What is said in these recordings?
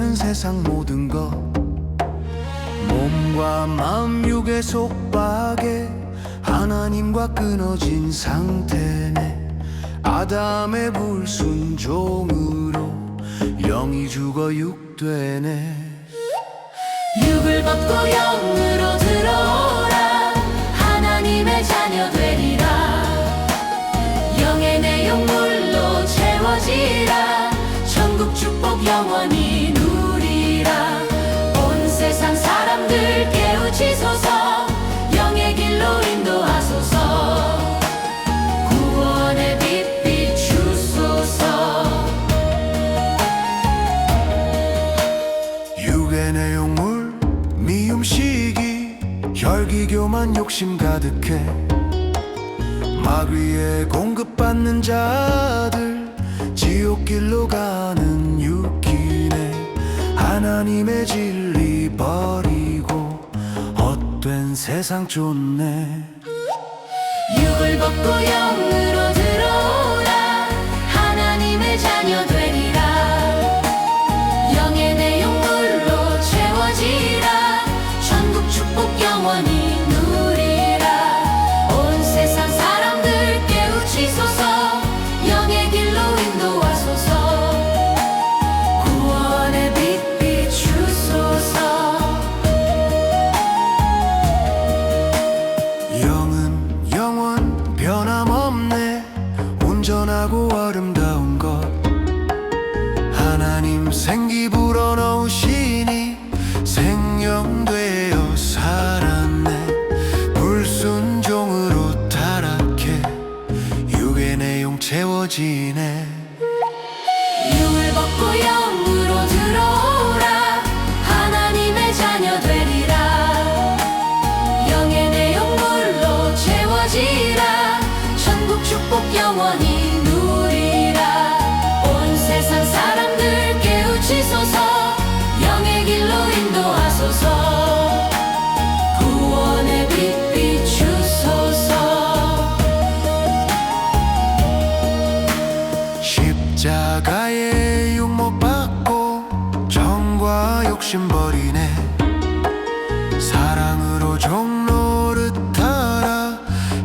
되는 세상 모든 것. 몸과 마음 육의 속박에 하나님과 끊어진 상태네. 아담의 불순종으로 영이 죽어 육되네. 육을 벗고 영으로 들어오라. 하나님의 자녀 되리라. 영의 내용물로 채워지라. 천국 축복 영원히 온 세상 사람들 깨우치소서. 영의 길로 인도하소서. 구원의 빛 비추소서. 육의 내용물 미움 시기 혈기 교만 욕심 가득해. 마귀의 공급받는 자들 지옥길로 가는 육. 하나님의 진리 버리고 헛된 세상 좋네. 유을 벗고 영으로 욕심버리네. 사랑으로 종로를 타라.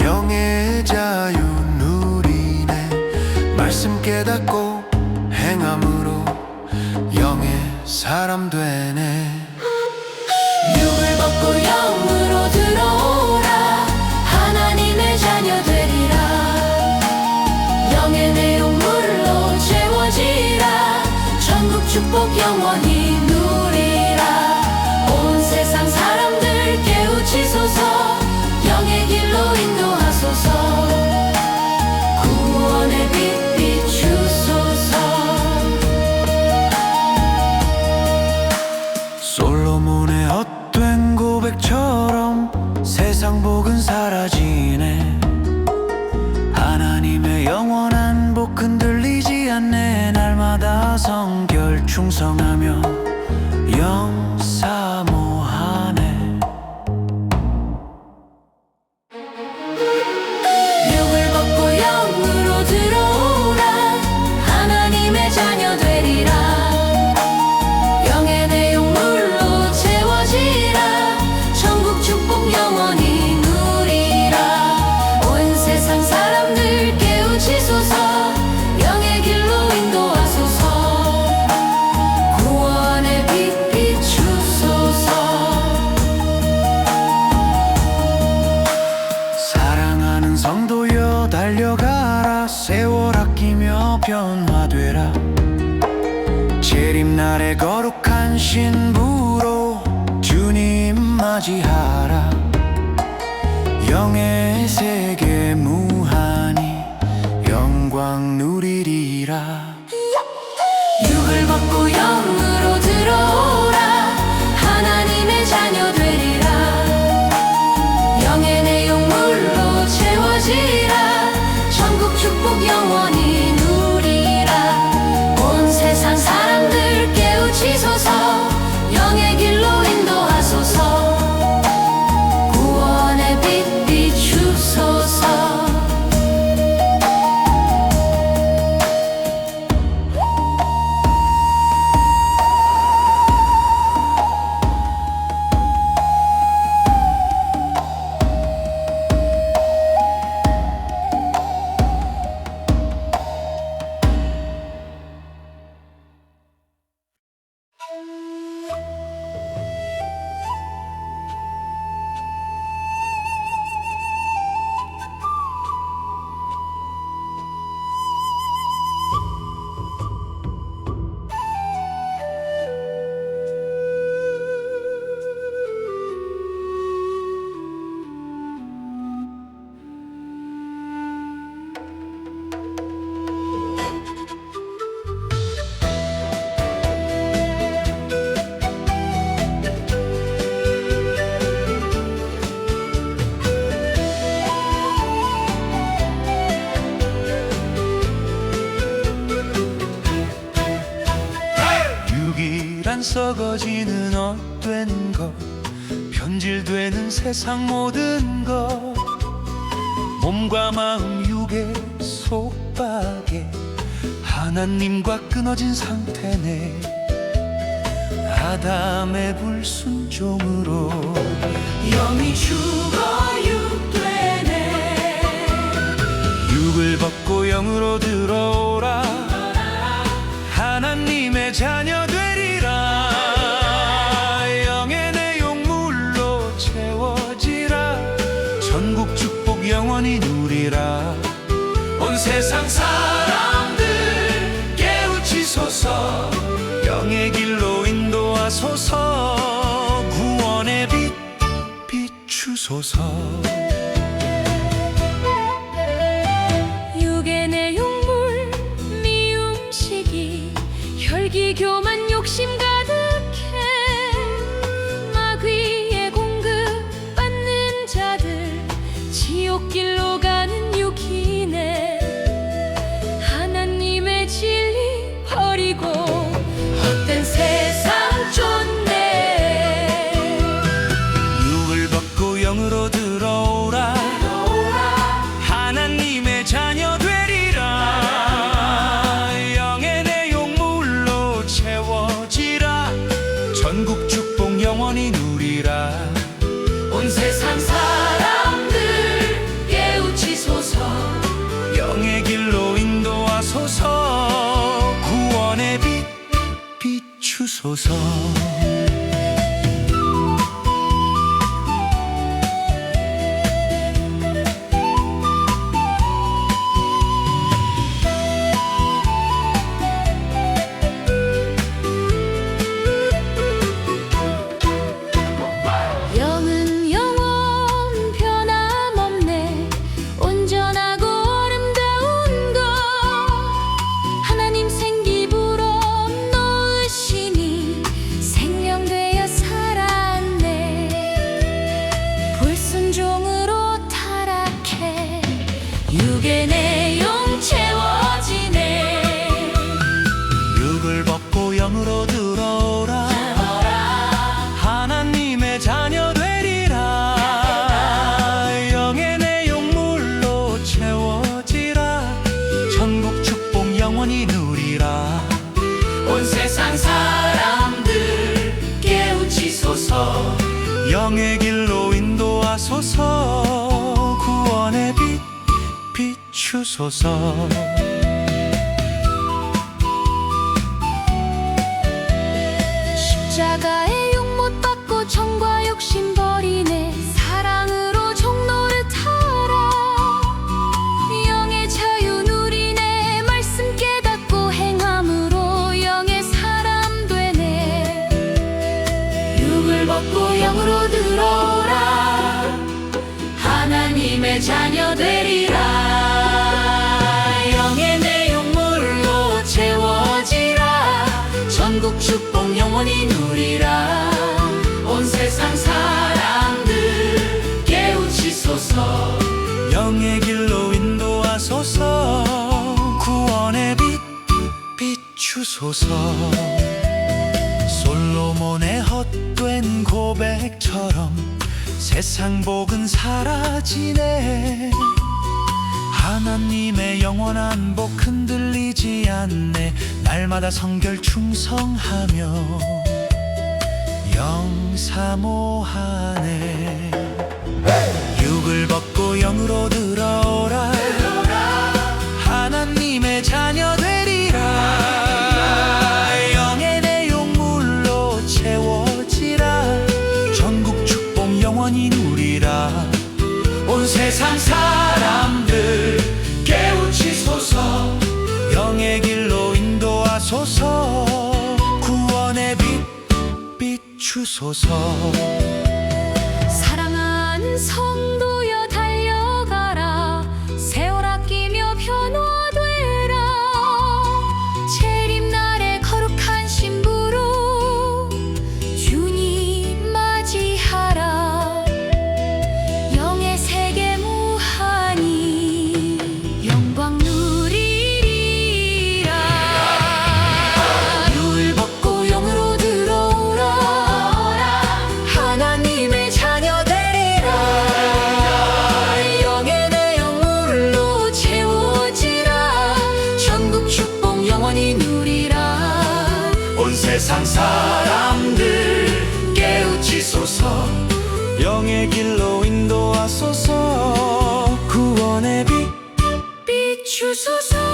영의 자유 누리네. 말씀 깨닫고 행함으로 영의 사람 되네. young and 단 썩어지는 헛된 것 변질되는 세상 모든 것 몸과 마음 육의 속박에 하나님과 끊어진 상태네. 아담의 불순종으로 영이 죽 인도하소서 구원의 빛 비추소서 전국 축복 영원히 누리라. 온 세상 사람들 깨우치소서. 영의 길로 인도하소서. 구원의 빛 비추소서 영의 길로 인도하소서. 구원의 빛 비추소서. 십자가의 욕 못 받고 정과 욕심 축복 영원히 누리라. 온 세상 사람들 깨우치소서. 영의 길로 인도하소서. 구원의 빛 비추소서. 솔로몬의 헛된 고백처럼 세상 복은 사라지네 하나님의 영원한 복 흔들리지 않네. 날마다 성결 충성하며 영사모하네. 육을 벗고 영으로 들어오라 비추소서. 사랑하는 성 是受伤。